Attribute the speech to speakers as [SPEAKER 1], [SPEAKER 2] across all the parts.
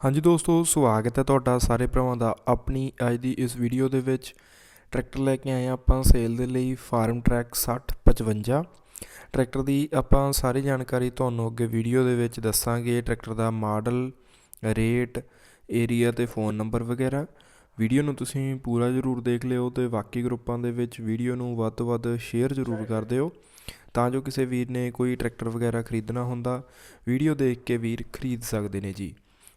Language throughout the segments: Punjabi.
[SPEAKER 1] ਹਾਂਜੀ ਦੋਸਤੋ, ਸਵਾਗਤ ਹੈ ਤੁਹਾਡਾ ਸਾਰੇ ਭਰਾਵਾਂ ਦਾ ਆਪਣੀ ਅੱਜ ਦੀ ਇਸ ਵੀਡੀਓ ਦੇ ਵਿੱਚ। ਟਰੈਕਟਰ ਲੈ ਕੇ ਆਏ ਹਾਂ ਆਪਾਂ ਸੇਲ ਦੇ ਲਈ ਫਾਰਮ ਟਰੈਕ 6055 ਟਰੈਕਟਰ ਦੀ ਆਪਾਂ ਸਾਰੀ ਜਾਣਕਾਰੀ ਤੁਹਾਨੂੰ ਅੱਗੇ ਵੀਡੀਓ ਦੇ ਵਿੱਚ ਦੱਸਾਂਗੇ। ਟਰੈਕਟਰ ਦਾ ਮਾਡਲ, ਰੇਟ ਏਰੀਆ ਤੇ ਫੋਨ ਨੰਬਰ ਵਗੈਰਾ। ਵੀਡੀਓ ਨੂੰ ਤੁਸੀਂ ਪੂਰਾ ਜ਼ਰੂਰ ਦੇਖ ਲਿਓ ਤੇ ਬਾਕੀ ਗਰੁੱਪਾਂ ਦੇ ਵਿੱਚ ਵੀਡੀਓ ਨੂੰ ਵੱਧ ਤੋਂ ਵੱਧ ਸ਼ੇਅਰ ਜ਼ਰੂਰ ਕਰ ਦਿਓ। ਤਾਂ ਜੋ ਕਿਸੇ ਵੀਰ ਨੇ ਕੋਈ ਟਰੈਕਟਰ ਵਗੈਰਾ ਖਰੀਦਣਾ ਹੁੰਦਾ ਵੀਡੀਓ ਦੇਖ ਕੇ ਵੀਰ ਖਰੀਦ ਸਕਦੇ ਨੇ ਜੀ।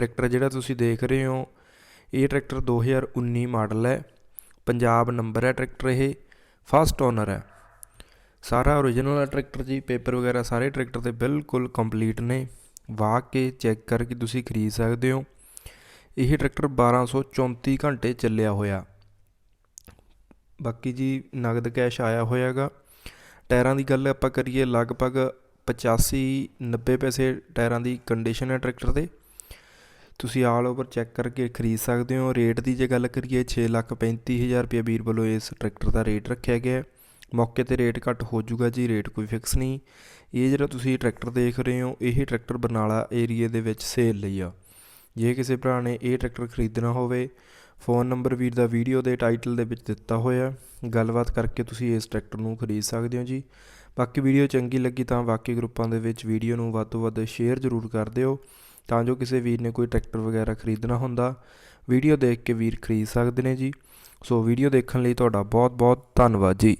[SPEAKER 1] ਟਰੈਕਟਰ ਜਿਹੜਾ ਤੁਸੀਂ ਦੇਖ ਰਹੇ ਹੋ, ਇਹ ਟਰੈਕਟਰ 2019 ਮਾਡਲ ਹੈ। ਪੰਜਾਬ ਨੰਬਰ ਹੈ ਟਰੈਕਟਰ ਇਹ, ਫਸਟ ਓਨਰ ਹੈ। ਸਾਰਾ ਓਰੀਜਨਲ ਹੈ ਟਰੈਕਟਰ ਜੀ ਪੇਪਰ ਵਗੈਰਾ ਸਾਰੇ ਟਰੈਕਟਰ ਦੇ ਬਿਲਕੁਲ ਕੰਪਲੀਟ ਨੇ। ਵਾਹ ਕੇ ਚੈੱਕ ਕਰਕੇ ਤੁਸੀਂ ਖਰੀਦ ਸਕਦੇ ਹੋ। ਇਹ ਟਰੈਕਟਰ 1234 ਘੰਟੇ ਚੱਲਿਆ ਹੋਇਆ। ਬਾਕੀ ਜੀ ਨਗਦ ਕੈਸ਼ ਆਇਆ ਹੋਇਆਗਾ। ਟਾਇਰਾਂ ਦੀ ਗੱਲ ਆਪਾਂ ਕਰੀਏ, ਲਗਭਗ 85 90 ਪੈਸੇ ਟਾਇਰਾਂ ਦੀ ਕੰਡੀਸ਼ਨ ਹੈ ਟਰੈਕਟਰ ਦੇ ਤੁਸੀਂ ਆਲ ਓਵਰ ਚੈੱਕ ਕਰਕੇ ਖਰੀਦ ਸਕਦੇ ਹੋ। ਰੇਟ ਦੀ ਜੇ ਗੱਲ ਕਰੀਏ 635000 ਰੁਪਏ ਵੀਰ ਵੱਲੋਂ ਇਸ ਟਰੈਕਟਰ ਦਾ ਰੇਟ ਰੱਖਿਆ ਗਿਆ ਮੌਕੇ ਤੇ ਰੇਟ ਘੱਟ ਹੋ ਜਾਊਗਾ ਜੀ, ਰੇਟ ਕੋਈ ਫਿਕਸ ਨਹੀਂ। ਇਹ ਜਿਹੜਾ ਤੁਸੀਂ ਟਰੈਕਟਰ ਦੇਖ ਰਹੇ ਹੋ, ਇਹ ਟਰੈਕਟਰ ਬਰਨਾਲਾ ਏਰੀਏ ਦੇ ਵਿੱਚ ਸੇਲ ਲਈ ਆ। ਜੇ ਕਿਸੇ ਭਰਾ ਨੇ ਇਹ ਟਰੈਕਟਰ ਖਰੀਦਣਾ ਹੋਵੇ, ਫੋਨ ਨੰਬਰ ਵੀਰ ਦਾ ਵੀਡੀਓ ਦੇ ਟਾਈਟਲ ਦੇ ਵਿੱਚ ਦਿੱਤਾ ਹੋਇਆ ਗੱਲਬਾਤ ਕਰਕੇ ਤੁਸੀਂ ਇਸ ਟਰੈਕਟਰ ਨੂੰ ਖਰੀਦ ਸਕਦੇ ਹੋ ਜੀ। ਬਾਕੀ ਵੀਡੀਓ ਚੰਗੀ ਲੱਗੀ ਤਾਂ ਬਾਕੀ ਗਰੁੱਪਾਂ ਦੇ ਵਿੱਚ ਵੀਡੀਓ ਨੂੰ ਵੱਧ ਤੋਂ ਵੱਧ ਸ਼ੇਅਰ ਜ਼ਰੂਰ ਕਰ ਦਿਓ। ਤਾਂ ਜੋ ਕਿਸੇ ਵੀਰ ਨੇ ਕੋਈ ਟਰੈਕਟਰ ਵਗੈਰਾ ਖਰੀਦਣਾ ਹੁੰਦਾ, ਵੀਡੀਓ ਦੇਖ ਕੇ ਵੀਰ ਖਰੀਦ ਸਕਦੇ ਨੇ ਜੀ। ਸੋ ਵੀਡੀਓ ਦੇਖਣ ਲਈ ਤੁਹਾਡਾ ਬਹੁਤ ਬਹੁਤ ਧੰਨਵਾਦ ਜੀ।